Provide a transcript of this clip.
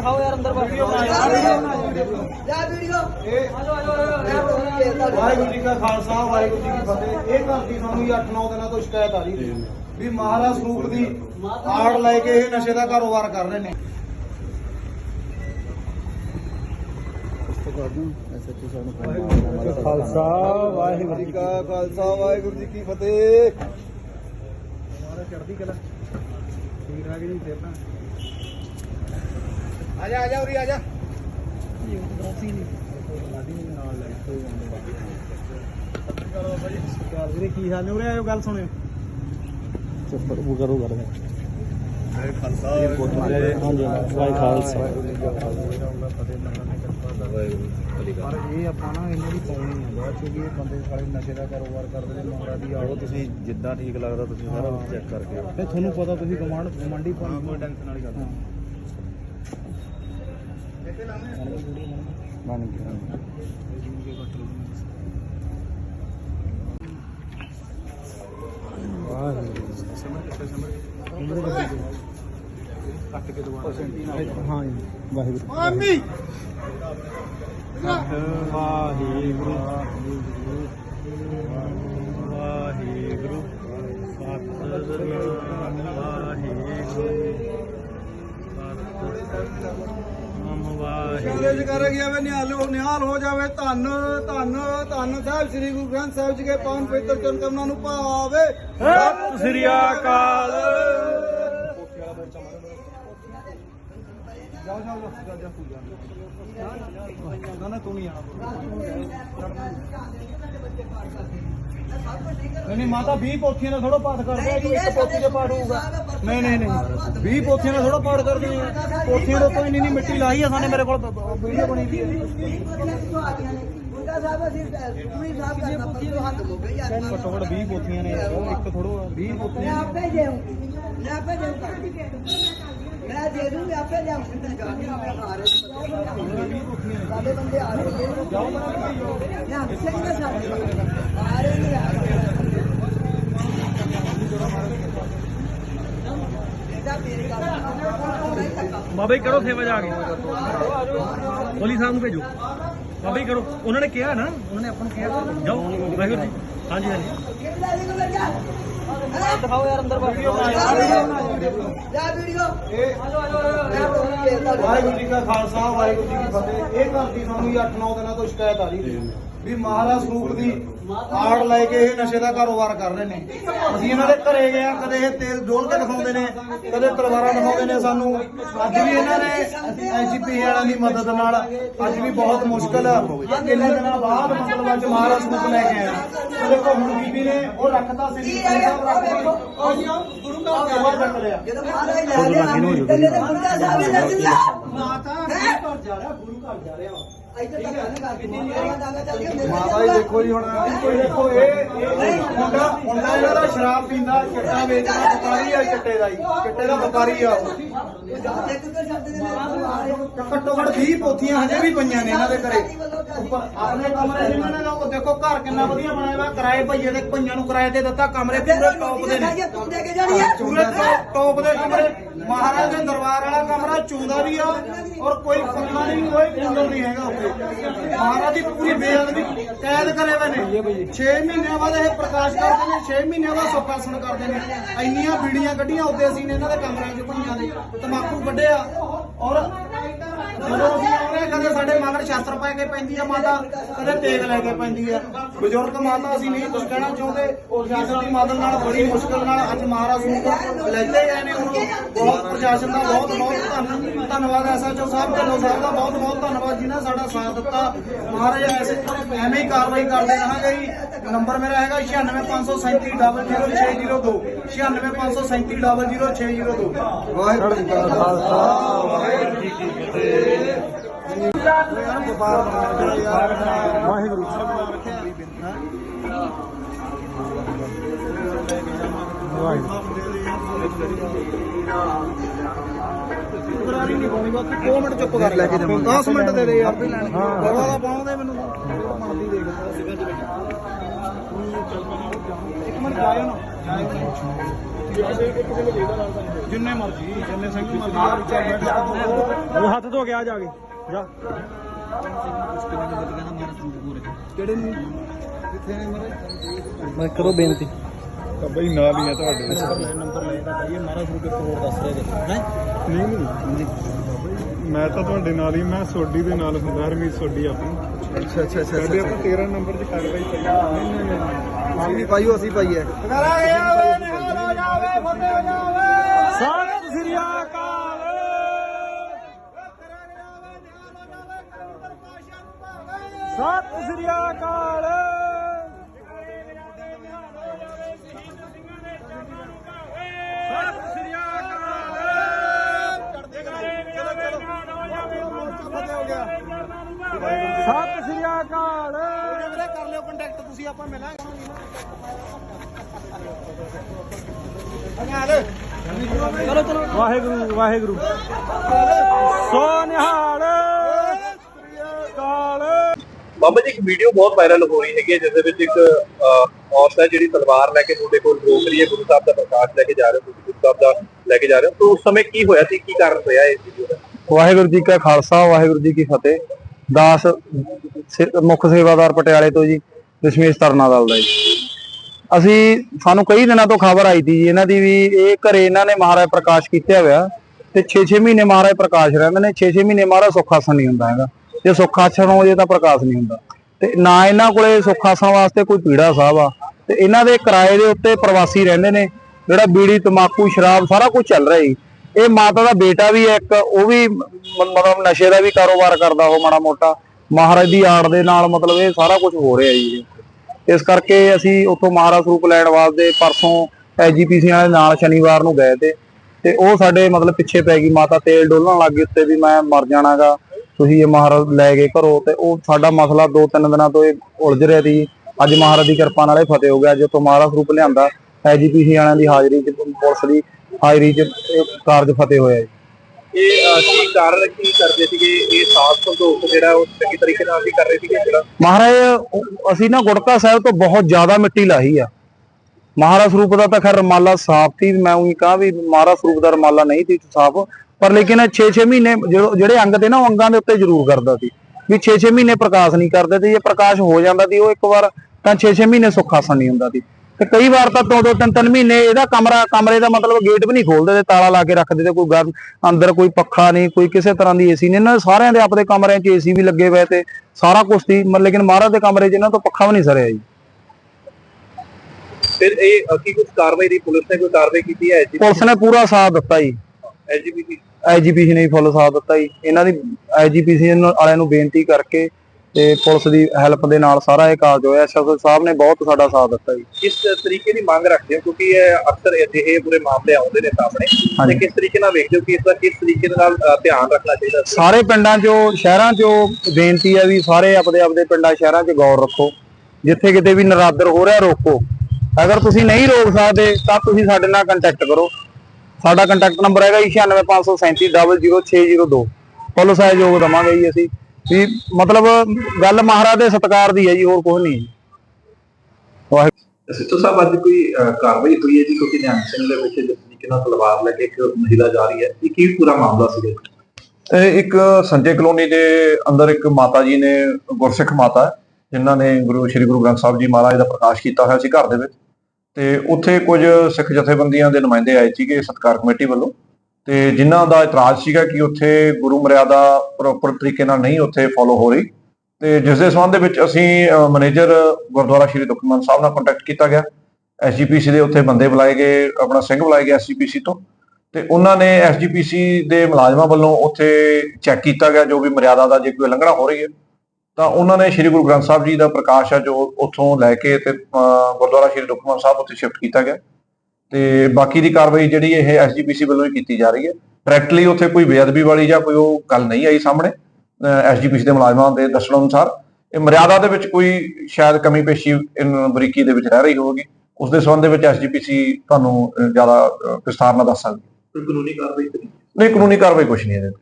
ਦਿਖਾਓ ਯਾਰ ਅੰਦਰ ਵੀਡੀਓ ਜਾ ਵੀਡੀਓ। ਵਾਹਿਗੁਰੂ ਜੀ ਕਾ ਖਾਲਸਾ ਵਾਹਿਗੁਰੂ ਜੀ ਕੀ ਫਤਿਹ। ਇਹ ਦੀ ਸਾਨੂੰ 8-9 ਦਿਨਾਂ ਤੋਂ ਸ਼ਿਕਾਇਤ ਆ ਰਹੀ ਸੀ ਵੀ ਮਹਾਰਾਜ ਸਰੂਪ ਦੀ ਆੜ ਲੈ ਕੇ ਇਹ ਨਸ਼ੇ ਦਾ ਕਾਰੋਬਾਰ ਕਰ ਰਹੇ ਨੇ। ਖਾਲਸਾ ਵਾਹਿਗੁਰੂ ਜੀ ਕਾ ਖਾਲਸਾ ਵਾਹਿਗੁਰੂ ਜੀ ਕੀ ਫਤਿਹ। ਮਾਰਾ ਚੜਦੀ ਕਲਾ। ਠੀਕ ਠਾਕ ਜੀ ਫੇਰ ਤਾਂ। ਆ ਜਾ ਆ ਜਾ ਉਰੀ ਆ ਜਾ ਵੀਰੇ ਕੀ ਹਾਲ ਨੇ ਉਰੇ? ਆਇਓ ਗੱਲ ਸੁਣਿਓ। ਚੁੱਪ ਕਰੋ ਕਰ ਦੇ ਖਾਲਸਾ ਹਾਂਜੀ ਵਾਹਿ ਖਾਲਸਾ ਪਰ ਇਹ ਆਪਾਂ ਨਾ ਇਹਨਾਂ ਦੀ ਪਾਉਣੀ ਆ ਬਾਅਦ ਚ ਵੀ ਇਹ ਬੰਦੇ ਸਾਰੇ ਨਸ਼ੇ ਦਾ ਕਾਰੋਬਾਰ ਕਰਦੇ ਨੇ ਮੋਹਰਾ ਦੀ ਆਓ ਤੁਸੀਂ ਜਿੱਦਾਂ ਠੀਕ ਲੱਗਦਾ ਤੁਸੀਂ ਸਾਰਾ ਕੁਝ ਚੈੱਕ ਕਰਕੇ। ਤੇ ਤੁਹਾਨੂੰ ਪਤਾ ਤੁਸੀਂ ਕਮਾਂਡ ਕਮਾਂਡੀ ਪਾ ਕੋਈ ਟੈਨਸ਼ਨ ਵਾਲੀ ਗੱਲ ਬਣ ਗਿਆ ਕੱਟ ਕੇ ਦੁਬਾਰਾ ਹਾਂ ਜੀ ਵਾਹਿਗੁਰੂ ਆਮੀ ਵਾਹਿਗੁਰੂ ਵਾਹਿਗੁਰੂ ਸਤਿਨਾਮ ਵਾਹਿਗੁਰੂ ਵਾਹਿਗੁਰੂ। ਕਾਲਜ ਕਰ ਗਿਆ ਵੇ ਨਿਹਾਲ ਹੋ ਨਿਹਾਲ ਹੋ ਜਾਵੇ। ਧੰਨ ਧੰਨ ਧੰਨ ਸਾਹਿਬ ਸ੍ਰੀ ਗੁਰੂ ਗ੍ਰੰਥ ਸਾਹਿਬ ਜੀ ਦੇ ਪਾਵਨ ਪਵਿੱਤਰ ਚਰਨ ਕਮਲਾਂ ਨੂੰ ਭਾਵੇ ਸਤਿ ਸ੍ਰੀ ਅਕਾਲ। ਜਾ ਜਾ ਜਾ ਜਾ। ਪੂਜਾ ਨਾ ਨਾ ਤੂੰ ਨਹੀਂ ਆਣਾ ਨਹੀਂ ਨਹੀਂ ਮਾਤਾ 20 ਪੋਥੀਆਂ ਦਾ ਥੋੜਾ ਪਾਠ ਕਰਦੇ ਆ ਤੂੰ ਇੱਕ ਪੋਥੀ ਦੇ ਪਾਠ ਹੋਊਗਾ। ਨਹੀਂ ਨਹੀਂ ਨਹੀਂ 20 ਪੋਥੀਆਂ ਦਾ ਥੋੜਾ ਪਾਠ ਕਰਦੇ ਆ। ਪੋਥੀਆਂ ਦੇ ਕੋਈ ਨਹੀਂ ਨਹੀਂ ਮਿੱਟੀ ਲਾਈ ਆ ਸਾਨੇ ਮੇਰੇ ਕੋਲ ਵੀਡੀਓ ਬਣੀ ਵੀ ਘੱਟੋ ਘੱਟ 20 ਪੋਥੀਆਂ ਨੇ ਯਾਰ ਇੱਕ ਥੋੜੋ 20 ਪੋਥੀਆਂ। ਆਪੇ ਦੇਉ ਮੈਂ ਆਪੇ ਦੇਉ ਮੈਂ ਦੇ ਦੂੰਗੀ। ਆਪੇ ਦੇਉ ਸਾਡੇ ਬੰਦੇ ਆ ਰਹੇ ਜਾਓ ਨਾ ਸਿੱਧੇ ਸਾਡੇ ਆ ਰਹੇ ਨੇ ਆ ਰਹੇ ਇਹਦਾ ਮੇਰੇ ਗੱਲ ਬਾਬਾ ਜੀ ਕਰੋ ਸੇਵਾ ਜਾ ਕੇ। ਬੋਲੀ ਸਾਹਿਬ ਨੂੰ ਭੇਜੋ। ਬਾਬਾ ਜੀ ਕਰੋ। ਉਹਨਾਂ ਨੇ ਕਿਹਾ ਨਾ ਉਹਨਾਂ ਨੇ ਆਪਾਂ ਨੂੰ ਕਿਹਾ ਜਾਓ। ਵਾਹਿਗੁਰੂ ਜੀ। ਹਾਂਜੀ ਹਾਂਜੀ। ਦਿਖਾਓ ਯਾਰ ਅੰਦਰ ਵੀਡੀਓ ਜਾ। ਵੀਡੀਓ ਵਾਹਿਗੁਰੂ ਜੀ ਕਾ ਖਾਲਸਾ ਵਾਹਿਗੁਰੂ ਜੀ ਕੀ ਫਤਿਹ। ਇਹ ਘਰ ਦੀ ਸਾਨੂੰ 8-9 ਦਿਨਾਂ ਤੋਂ ਸ਼ਿਕਾਇਤ ਆ ਰਹੀ ਸੀ ਵੀ ਮਹਾਰਾਜ ਸਰੂਪ ਦੀ ਆੜ ਲੈ ਕੇ ਇਹ ਨਸ਼ੇ ਦਾ ਕਾਰੋਬਾਰ ਕਰ ਰਹੇ ਨੇ। ਅਸੀਂ ਇਹਨਾਂ ਦੇ ਘਰੇ ਗਏ ਆ ਕਦੇ ਇਹ ਤੇਲ ਡੋਲ ਕੇ ਦਿਖਾਉਂਦੇ ਨੇ ਕਦੇ ਤਲਵਾਰਾਂ ਦਿਖਾਉਂਦੇ ਨੇ ਸਾਨੂੰ। ਅੱਜ ਵੀ ਇਹਨਾਂ ਨੇ ਐਜੀਪੀ ਵਾਲਿਆਂ ਦੀ ਮਦਦ ਨਾਲ ਅੱਜ ਵੀ ਬਹੁਤ ਮੁਸ਼ਕਲ ਕਿੰਨੇ ਦਿਨਾਂ ਬਾਅਦ ਮਤਲਬ ਅੱਜ ਮਹਾਰਾਜ ਸਰੂਪ ਲੈ ਕੇ ਆਏ ਆ। ਦੇਖੋ ਹੁਣ ਬੀਬੀ ਨੇ ਉਹ ਰੱਖਤਾ ਸੀ ਉਹ ਜੀ ਘਰ ਜਦੋਂ ਮਹਾਰਾਜ ਲੈ ਲਿਆ ਤੇ ਮਾਤਾ ਗੁਰੂ ਘਰ ਜਾ ਰਿਹਾ ਗੁਰੂ ਘਰ ਜਾ ਰਿਹਾ। ਕਰ ਚੱਲ ਗਿਆ ਮਾਤਾ ਜੀ ਦੇਖੋ ਜੀ ਹੁਣ। ਕੋਈ ਦੇਖੋ ਇਹ ਇਹ ਮੁੰਡਾ ਮੁੰਡਾ ਇਹਨਾਂ ਦਾ ਸ਼ਰਾਬ ਪੀਂਦਾ ਚਿੱਟਾ ਵੇਚਦਾ ਵਪਾਰੀ ਆ ਚਿੱਟੇ ਦਾ ਹੀ। ਚਿੱਟੇ ਦਾ ਵਪਾਰੀ ਆ ਉਹ। ਤੇ ਘੱਟੋ ਘੱਟ 20 ਪੋਥੀਆਂ ਹਜੇ ਵੀ ਪਈਆਂ ਨੇ ਇਹਨਾਂ ਦੇ ਘਰੇ। ਉੱਪਰ ਆਪਣੇ ਕਮਰੇ ਜਿਨ੍ਹਾਂ ਨੇ ਉਹ ਦੇਖੋ ਘਰ ਕਿੰਨਾ ਵਧੀਆ ਬਣਾਇਆ ਹੋਇਆ ਕਿਰਾਏ ਭਈਏ ਦੇ ਭਈਆਂ ਨੂੰ ਕਿਰਾਏ ਤੇ ਦਿੱਤਾ ਕਮਰੇ ਪੂਰੇ ਟੌਪ ਦੇ ਨੇ। ਤੂੰ ਦੇ ਕੇ ਜਾਣੀ ਹੈ ਪੂਰੇ ਟੌਪ- ਟੌਪ ਦੇ ਕਮਰੇ। ਮਹਾਰਾਜ ਦੇ ਦਰਬਾਰ ਵਾਲਾ ਕਮਰਾ ਚੁੰਦਾ ਵੀ ਆ ਔਰ ਕੋਈ ਫੁੱਲਾਂ ਨਹੀਂ ਕੋਈ ਕੂਲਰ ਨਹੀਂ ਹੈਗਾ ਉੱਥੇ। ਮਹਾਰਾਜ ਦੀ ਪੂਰੀ ਬੇਅਦਬੀ ਕੈਦ ਕਰੇ ਹੋਏ ਨੇ। 6 ਮਹੀਨਿਆਂ ਬਾਅਦ ਇਹ ਪ੍ਰਕਾਸ਼ ਕਰਦੇ ਨੇ 6 ਮਹੀਨਿਆਂ ਬਾਅਦ ਸੁਪਰਸਨ ਕਰਦੇ ਨੇ। ਇੰਨੀਆਂ ਬੀੜੀਆਂ ਕੱਢੀਆਂ ਉੱਤੇ ਅਸੀਂ ਨੇ ਇਹਨਾਂ ਦੇ ਕਮਰਿਆਂ 'ਚ ਭਈਆਂ ਦੇ ਤਮਾਕੂ ਕੱਢਿਆ ਔਰ ਜਦੋਂ ਅਸੀਂ ਆਉਂਦੇ ਕਦੇ ਸਾਡੇ ਮਗਰ ਸ਼ਾਸਤਰ ਪਾ ਕੇ ਪੈਂਦੀ ਆ ਮਾਤਾ, ਕਦੇ ਤੇਗ ਲੈ ਕੇ ਪੈਂਦੀ ਆ। ਬਜ਼ੁਰਗ ਮਾਤਾ ਅਸੀਂ ਨਹੀਂ ਕੁਝ ਕਹਿਣਾ ਚਾਹੁੰਦੇ, ਉਹ ਸ਼ਾਸਨ ਦੀ ਮਦਦ ਨਾਲ, ਬੜੀ ਮੁਸ਼ਕਲ ਨਾਲ ਅੱਜ ਮਹਾਰਾਜ ਨੂੰ ਲੈਤੇ ਗਏ ਨੇ ਉਹਨੂੰ ਬਹੁਤ ਪ੍ਰਸ਼ਾਸਨ ਦਾ ਬਹੁਤ ਬਹੁਤ ਧੰਨਵਾਦ ਐਸਐਚਓ ਸਾਹਿਬ ਢਿੱਲੋਂ ਸਾਹਿਬ ਦਾ ਬਹੁਤ ਬਹੁਤ ਧੰਨਵਾਦ ਜਿਨ੍ਹਾਂ ਸਾਡਾ ਸਾਥ ਦਿੱਤਾ। ਮਹਾਰਾਜ ਐਸੇ ਐਵੇਂ ਹੀ ਕਾਰਵਾਈ ਕਰਦੇ ਰਹਾਂਗੇ ਜੀ। ਨੰਬਰ ਮੇਰਾ ਹੈਗਾ 9653700602 9653700602 ਵਾਹਿਗੁਰੂ ਜੀ ਕਾ ਖਾਲਸਾ, ਵਾਹਿਗੁਰੂ ਜੀ ਕੀ ਫਤਿਹ। ਯਾਰ ਵਾਹਿਗੁਰੂ ਕਰਾਰੀ ਨਹੀਂ ਪਾਉਣੀ ਬਸ 2 ਮਿੰਟ ਚੁੱਪ ਕਰ ਲੈ ਕੇ 10 ਮਿੰਟ ਦੇ ਦੇ ਯਾਰ ਵੀ ਲੈਣ ਬੜਾ ਦਾ ਪਾਉਂਦੇ ਮੈਨੂੰ ਮੰਨਦੀ ਦੇਖ ਇੱਕ ਮਿੰਟ ਜਾਇਓ ਨਾ ਜਿੰਨੇ ਮਰਜ਼ੀ ਜਿੰਨੇ ਸਿੰਘ ਮਰਜ਼ੀ ਉਹ ਹੱਥ ਧੋ ਕੇ ਆ ਜਾ ਕੇ। ਜਾ। ਕਿਹੜੇ ਨੂੰ? ਕਿੱਥੇ ਨੇ ਮੇਰੇ ਮੈਂ ਕਰੋ ਬੇਨਤੀ। ਬਈ ਨਾਲ ਹੀ ਆ ਤੁਹਾਡੇ ਨੰਬਰ ਲੈ ਤਾਂ ਕਹੀਏ ਮਾਰਾ ਸ਼ੁਰੂ ਕੇ ਹੋਰ ਦੱਸ ਰਹੇ ਨੇ ਨਹੀਂ ਨਹੀਂ। ਮੈਂ ਤਾਂ ਤੁਹਾਡੇ ਨਾਲ ਹੀ ਮੈਂ ਸੋਡੀ ਦੇ ਨਾਲ ਹੁੰਦਾ ਹਰਮੀਤ ਸੋਡੀ ਆਪਣੀ। ਅੱਛਾ ਅੱਛਾ ਸਾਡੇ ਆਪਾਂ 13 ਨੰਬਰ 'ਚ ਕਾਰਵਾਈ ਪਈ। ਨਹੀਂ ਨਹੀਂ ਨਹੀਂ ਅਸੀਂ ਵੀ ਪਾਈਓ ਅਸੀਂ ਪਾਈਏ ਸਤਿ ਸਤਿ ਸ੍ਰੀ ਅਕਾਲ। ਸਤਿ ਸ੍ਰੀ ਅਕਾਲ। ਸਤਿ ਸ੍ਰੀ ਅਕਾਲ ਵੀਰੇ ਕਰ ਲਿਓ ਕੰਟੈਕਟ ਤੁਸੀਂ ਆਪਾਂ ਮਿਲਾਂਗੇ ਚਲੋ ਚਲੋ। ਵਾਹਿਗੁਰੂ ਵਾਹਿਗੁਰੂ। ਸੋ ਨਿਹਾਲ। ਬਾਬਾ ਜੀ, ਇੱਕ ਵੀਡੀਓ ਬਹੁਤ ਵਾਇਰਲ ਹੋ ਰਹੀ ਹੈਗੀ ਜਿਸ ਦੇ ਵਿੱਚ ਇੱਕ ਔਰਤ ਹੈ ਜਿਹੜੀ ਤਲਵਾਰ ਲੈ ਕੇ ਤੁਹਾਡੇ ਕੋਲ ਰੋਕ ਰਹੀ ਹੈ, ਗੁਰੂ ਸਾਹਿਬ ਦਾ ਪ੍ਰਕਾਸ਼ ਲੈ ਕੇ ਜਾ ਰਹੇ ਹੋ ਗੁਰੂ ਸਾਹਿਬ ਦਾ ਲੈ ਕੇ ਜਾ ਰਹੇ। ਹੋ ਤਾਂ ਉਸ ਸਮੇਂ ਕੀ ਹੋਇਆ ਸੀ, ਕੀ ਕਾਰਨ ਹੋਇਆ ਇਸ ਵੀਡੀਓ ਦਾ? ਵਾਹਿਗੁਰੂ ਜੀ ਕਾ ਖਾਲਸਾ, ਵਾਹਿਗੁਰੂ ਜੀ ਕੀ ਫਤਿਹ। ਦਾਸ ਮੁੱਖ ਸੇਵਾਦਾਰ ਪਟਿਆਲੇ ਤੋਂ ਜੀ, ਦਸ਼ਮੇਸ਼ ਤਰਨਾ ਦਲ ਦਾ ਜੀ। ਅਸੀਂ, ਸਾਨੂੰ ਕਈ ਦਿਨਾਂ ਤੋਂ ਖਬਰ ਆਈ ਸੀ ਜੀ, ਇਹਨਾਂ ਦੀ ਵੀ ਇਹ ਘਰੇ ਇਹਨਾਂ ਨੇ ਮਹਾਰਾਜ ਪ੍ਰਕਾਸ਼ ਕੀਤਾ ਹੋਇਆ, ਤੇ 6-6 ਮਹੀਨੇ ਮਹਾਰਾਜ ਪ੍ਰਕਾਸ਼ ਰਹਿੰਦੇ ਨੇ 6-6 ਮਹੀਨੇ ਮਹਾਰਾਜ ਸੁੱਖ ਆਸਣ ਨਹੀਂ ਹੁੰਦਾ ਹੈਗਾ। ਜੇ ਸੁੱਖ ਆਸਣ ਹੋ ਜੇ ਤਾਂ ਪ੍ਰਕਾਸ਼ ਨਹੀਂ ਹੁੰਦਾ। ਤੇ ਨਾ ਇਹਨਾਂ ਕੋਲੇ ਸੁੱਖ ਆਸਣ ਵਾਸਤੇ ਕੋਈ ਪੀੜਾ ਸਾਹਿਬ ਆ। ਤੇ ਇਹਨਾਂ ਦੇ ਕਿਰਾਏ ਦੇ ਉੱਤੇ ਪ੍ਰਵਾਸੀ ਰਹਿੰਦੇ ਨੇ, ਜਿਹੜਾ ਬੀੜੀ ਤਮਾਕੂ ਸ਼ਰਾਬ ਸਾਰਾ ਕੁਝ ਚੱਲ ਰਿਹਾ ਜੀ। ਇਹ ਮਾਤਾ ਦਾ ਬੇਟਾ ਵੀ ਹੈ ਇੱਕ, ਉਹ ਵੀ ਮਤਲਬ ਨਸ਼ੇ ਦਾ ਵੀ ਕਾਰੋਬਾਰ ਕਰਦਾ ਉਹ ਮਾੜਾ ਮੋਟਾ। ਮਹਾਰਾਜ ਦੀ ਆੜ ਦੇ ਨਾਲ ਮਤਲਬ ਇਹ ਸਾਰਾ ਕੁਝ ਹੋ ਰਿਹਾ ਜੀ। ਇਸ ਕਰਕੇ ਅਸੀਂ ਉੱਥੋਂ ਮਹਾਰਾਜ ਸਰੂਪ ਲੈਣ ਵਾਸਤੇ ਪਰਸੋਂ ਐਜੀਪੀਸੀ ਵਾਲੇ ਨਾਲ ਸ਼ਨੀਵਾਰ ਨੂੰ ਗਏ ਤੇ ਤੇ ਉਹ ਸਾਡੇ ਮਤਲਬ ਪਿੱਛੇ ਪੈ ਗਈ ਮਾਤਾ, ਤੇਲ ਡੋਲਣ ਲੱਗ ਗਈ ਉੱਤੇ ਵੀ ਮੈਂ ਮਰ ਜਾਣਾਗਾ। ਤੁਸੀਂ ਇਹ ਮਹਾਰਾਜ ਲੈ ਗਏ ਘਰੋਂ ਤੇ ਉਹ ਸਾਡਾ ਮਸਲਾ ਦੋ ਤਿੰਨ ਦਿਨਾਂ ਤੋਂ ਇਹ ਉਲਝ ਰਿਹਾ ਸੀ। ਅੱਜ ਮਹਾਰਾਜ ਦੀ ਕਿਰਪਾ ਨਾਲ ਇਹ ਫਤਿਹ ਹੋ ਗਿਆ। ਉੱਥੋਂ ਮਹਾਰਾਜ ਸਰੂਪ ਲਿਆਂਦਾ। ਐਜੀਪੀਸੀ ਵਾਲਿਆਂ ਦੀ ਹਾਜ਼ਰੀ ਚ ਪੁਲਿਸ ਦੀ ਹਾਜ਼ਰੀ ਚ ਇਹ ਕਾਰਜ ਫਤਿਹ ਹੋਇਆ ਜੀ। ਇਹ ਕੀ ਕਾਰਨ ਕੀ ਕਰਦੇ ਸੀਗੇ? ਇਹ ਸਾਫ਼ ਸੰਤੋਖ ਜਿਹੜਾ ਉਹ ਚੰਗੀ ਤਰੀਕੇ ਨਾਲ ਅਸੀਂ ਕਰ ਰਹੇ ਸੀਗੇ ਜਿਹੜਾ? ਮਹਾਰਾਜ ਅਸੀਂ ਨਾ ਗੁੜਕਾ ਸਾਹਿਬ ਤੋਂ ਬਹੁਤ ਜ਼ਿਆਦਾ ਮਿੱਟੀ ਲਾਹੀ ਆ। ਮਹਾਰਾਜ ਸਰੂਪ ਦਾ ਤਾਂ ਖੈਰ ਰਮਾਲਾ ਸਾਫ਼ ਸੀ। ਮੈਂ ਉਹੀ ਕਹਾਂ ਵੀ ਮਹਾਰਾਜ ਸਰੂਪ ਦਾ ਰਮਾਲਾ ਨਹੀਂ ਸੀ ਸਾਫ਼। ਪਰ ਲੇਕਿਨ 6-6 ਮਹੀਨੇ ਜਿਹੜੇ ਅੰਗ ਤੇ ਨਾ ਉਹ ਅੰਗਾਂ ਦੇ ਉੱਤੇ ਜ਼ਰੂਰ ਕਰਦਾ ਸੀ। ਵੀ 6-6 ਮਹੀਨੇ ਪ੍ਰਕਾਸ਼ ਨਹੀਂ ਕਰਦੇ ਤੇ ਜੇ ਪ੍ਰਕਾਸ਼ ਹੋ ਜਾਂਦਾ ਸੀ ਉਹ ਇੱਕ ਵਾਰ ਤਾਂ 6-6 ਮਹੀਨੇ ਸੁੱਖ ਆਸਣ ਨਹੀਂ ਹੁੰਦਾ ਸੀ। ਤੇ ਕਈ ਵਾਰ ਤਾਂ ਦੋ ਦੋ ਤਿੰਨ ਤਿੰਨ ਮਹੀਨੇ ਇਹਦਾ ਕਮਰਾ ਕਮਰੇ ਦਾ ਮਤਲਬ ਗੇਟ ਵੀ ਨਹੀਂ ਖੋਲਦੇ ਤੇ ਤਾਲਾ ਲਾ ਕੇ ਰੱਖਦੇ ਤੇ ਕੋਈ ਅੰਦਰ ਕੋਈ ਪੱਖਾ ਨਹੀਂ ਕੋਈ ਕਿਸੇ ਤਰ੍ਹਾਂ ਦੀ ਏਸੀ ਨਹੀਂ। ਇਹਨਾਂ ਸਾਰਿਆਂ ਦੇ ਆਪਦੇ ਕਮਰਿਆਂ 'ਚ ਏਸੀ ਵੀ ਲੱਗੇ ਹੋਏ ਤੇ ਸਾਰਾ ਕੁਝ ਸੀ ਮਤਲਬ ਲੇਕਿਨ ਮਹਾਰਾਜ ਦੇ ਕਮਰੇ 'ਚ ਇਹਨਾਂ ਤੋਂ ਪੱਖਾ ਵੀ ਨਹੀਂ ਸਰਿਆ ਜੀ। ਫਿਰ ਇਹ ਕੀ ਕੁਝ ਕਾਰਵਾਈ ਦੀ ਪੁਲਿਸ ਨੇ ਕੋਈ ਕਾਰਵਾਈ ਕੀਤੀ ਹੈ? ਪੁਲਿਸ ਨੇ ਪੂਰਾ ਸਾਥ ਦਿੱਤਾ ਜੀ। ਐਜੀਪੀਸੀ ਐਜੀਪੀਸੀ ਨੇ ਵੀ ਫੁੱਲ ਸਾਥ ਦਿੱਤਾ ਜੀ। ਇਹਨਾਂ ਦੀ ਐਜੀਪੀਸੀ ਵਾਲਿਆਂ ਨੂੰ ਬੇਨਤੀ ਕਰਕੇ ਤੇ ਪੁਲਿਸ ਦੀ ਹੈਲਪ ਦੇ ਨਾਲ ਸਾਰਾ ਇਹ ਕਾਰਜ ਹੋਇਆ। ਐਸਐਸਓ ਸਾਹਿਬ ਨੇ ਬਹੁਤ ਸਾਡਾ ਸਾਥ ਦਿੱਤਾ ਜੀ। ਕਿਸ ਤਰੀਕੇ ਦੀ ਮੰਗ ਰੱਖਦੇ ਹੋ? ਕਿਉਂਕਿ ਇਹ ਅਕਸਰ ਅਜਿਹੇ ਪੂਰੇ ਮਾਮਲੇ ਆਉਂਦੇ ਨੇ ਸਾਹਮਣੇ। ਤੇ ਕਿਸ ਤਰੀਕੇ ਨਾਲ ਵੇਖਦੇ ਹੋ ਕਿ ਇਸ ਦਾ ਕਿਸ ਤਰੀਕੇ ਦੇ ਨਾਲ ਧਿਆਨ ਰੱਖਣਾ ਚਾਹੀਦਾ ਸਾਰੇ ਪਿੰਡਾਂ 'ਚੋਂ ਸ਼ਹਿਰਾਂ 'ਚੋਂ ਬੇਨਤੀ ਹੈ ਵੀ ਸਾਰੇ ਆਪਦੇ ਆਪਦੇ ਪਿੰਡਾਂ ਸ਼ਹਿਰਾਂ 'ਚ ਗੌਰ ਰੱਖੋ। ਜਿੱਥੇ ਕਿਤੇ ਵੀ ਨਰਾਦਰ ਹੋ ਰਿਹਾ ਰੋਕੋ। ਅਗਰ ਤੁਸੀਂ ਨਹੀਂ ਰੋਕ ਸਕਦੇ ਤਾਂ ਤੁਸੀਂ ਸਾਡੇ ਨਾਲ ਕੰਟੈਕਟ ਕਰੋ। ਸਾਡਾ ਕੰਟੈਕਟ ਨੰਬਰ ਹੈਗਾ 9653700602 ਪੁਲਿਸ ਸਹਿਯੋਗ ਦਵਾਂਗੇ ਜੀ ਅਸੀਂ। ਵੀ ਮਤਲਬ ਗੱਲ ਮਹਾਰਾਜ ਦੇ ਸਤਕਾਰ ਦੀ ਹੈ ਜੀ ਹੋਰ ਕੁਝ ਨਹੀਂ ਜੀ। ਵਾਹਿਗੁਰੂ। ਸਿੱਧੂ ਸਾਹਿਬ ਅੱਜ ਕੋਈ ਕਾਰਵਾਈ ਹੋਈ ਹੈ ਜੀ? ਕਿਉਂਕਿ ਨਿਹੰਗ ਸਿੰਘ ਦੇ ਵਿੱਚ ਜਿਸ ਤਰੀਕੇ ਨਾਲ ਤਲਵਾਰ ਲੈ ਕੇ ਇੱਕ ਮਹਿਲਾ ਜਾ ਰਹੀ ਹੈ ਇਹ ਕੀ ਪੂਰਾ ਮਾਮਲਾ ਸੀ? ਇਹ ਇੱਕ ਸੰਜੇ ਕਲੋਨੀ ਦੇ ਅੰਦਰ ਇੱਕ ਮਾਤਾ ਜੀ ਨੇ ਗੁਰਸਿੱਖ ਮਾਤਾ ਜਿਨ੍ਹਾਂ ਨੇ ਗੁਰੂ ਸ੍ਰੀ ਗੁਰੂ ਗ੍ਰੰਥ ਸਾਹਿਬ ਜੀ ਮਹਾਰਾਜ ਦਾ ਪ੍ਰਕਾਸ਼ ਕੀਤਾ ਹੋਇਆ ਸੀ ਘਰ ਦੇ ਵਿੱਚ। ਤੇ ਉੱਥੇ ਕੁਝ ਸਿੱਖ ਜਥੇਬੰਦੀਆਂ ਦੇ ਨੁਮਾਇੰਦੇ ਆਏ ਸੀਗੇ ਸਤਕਾਰ ਕਮੇਟੀ ਵੱਲੋਂ। ਤੇ ਜਿਨ੍ਹਾਂ ਦਾ ਇਤਰਾਜ਼ ਸੀਗਾ ਕਿ ਉੱਥੇ ਗੁਰੂ ਮਰਿਆਦਾ ਪ੍ਰੋਪਰ ਤਰੀਕੇ ਨਾਲ ਨਹੀਂ ਉੱਥੇ ਫੋਲੋ ਹੋ ਰਹੀ। ਤੇ ਜਿਸ ਦੇ ਸੰਬੰਧ ਦੇ ਵਿੱਚ ਅਸੀਂ ਮੈਨੇਜਰ ਗੁਰਦੁਆਰਾ ਸ੍ਰੀ ਦੁਖਮਨ ਸਾਹਿਬ ਨਾਲ ਕੰਟੈਕਟ ਕੀਤਾ ਗਿਆ। ਐਸਜੀਪੀਸੀ ਦੇ ਉੱਥੇ ਬੰਦੇ ਬੁਲਾਏ ਗਏ, ਆਪਣਾ ਸਿੰਘ ਬੁਲਾਏ ਗਏ ਐਸਜੀਪੀਸੀ ਤੋਂ। ਤੇ ਉਹਨਾਂ ਨੇ ਐਸਜੀਪੀਸੀ ਦੇ ਮੁਲਾਜ਼ਮਾਂ ਵੱਲੋਂ ਉੱਥੇ ਚੈੱਕ ਕੀਤਾ ਗਿਆ ਜੋ ਵੀ ਮਰਿਆਦਾ ਦਾ ਜੇ ਕੋਈ ਉਲੰਘਣਾ ਹੋ ਰਹੀ ਹੈ। ਤਾਂ ਉਹਨਾਂ ਨੇ ਸ੍ਰੀ ਗੁਰੂ ਗ੍ਰੰਥ ਸਾਹਿਬ ਜੀ ਦਾ ਪ੍ਰਕਾਸ਼ ਹੈ ਜੋ ਉੱਥੋਂ ਲੈ ਕੇ ਤੇ ਗੁਰਦੁਆਰਾ ਸ੍ਰੀ ਦੁਖਮਨ ਸਾਹਿਬ ਉੱਥੇ ਸ਼ਿਫਟ ਕੀਤਾ ਗਿਆ। ਤੇ ਬਾਕੀ ਦੀ ਕਾਰਵਾਈ ਜਿਹੜੀ ਇਹ ਐਸਜੀਪੀਸੀ ਵੱਲੋਂ ਹੀ ਕੀਤੀ ਜਾ ਰਹੀ ਹੈ। ਡਾਇਰੈਕਟਲੀ ਉੱਥੇ ਕੋਈ ਬੇਅਦਬੀ ਵਾਲੀ ਜਾਂ ਕੋਈ ਉਹ ਗੱਲ ਨਹੀਂ ਆਈ ਸਾਹਮਣੇ ਐਸਜੀਪੀਸੀ ਦੇ ਮੁਲਾਜ਼ਮਾਂ ਦੇ ਦੱਸਣ ਅਨੁਸਾਰ। ਇਹ ਮਰਿਆਦਾ ਦੇ ਵਿੱਚ ਕੋਈ ਸ਼ਾਇਦ ਕਮੀ ਪੇਸ਼ੀ ਇਨ ਬਰੀਕੀ ਦੇ ਵਿੱਚ ਰਹਿ ਰਹੀ ਹੋਵੇਗੀ। ਉਸ ਦੇ ਸੰਬੰਧ ਦੇ ਵਿੱਚ ਐਸਜੀਪੀਸੀ ਤੁਹਾਨੂੰ ਜ਼ਿਆਦਾ ਵਿਸਥਾਰ ਨਾਲ ਦੱਸ ਸਕਦੀ ਕੋਈ ਕਾਨੂੰਨੀ ਕਾਰਵਾਈ ਕਰੀ ਨਹੀਂ ਕਾਨੂੰਨੀ ਕਾਰਵਾਈ ਕੁਝ ਨਹੀਂ ਇਹਦੇ ਤੇ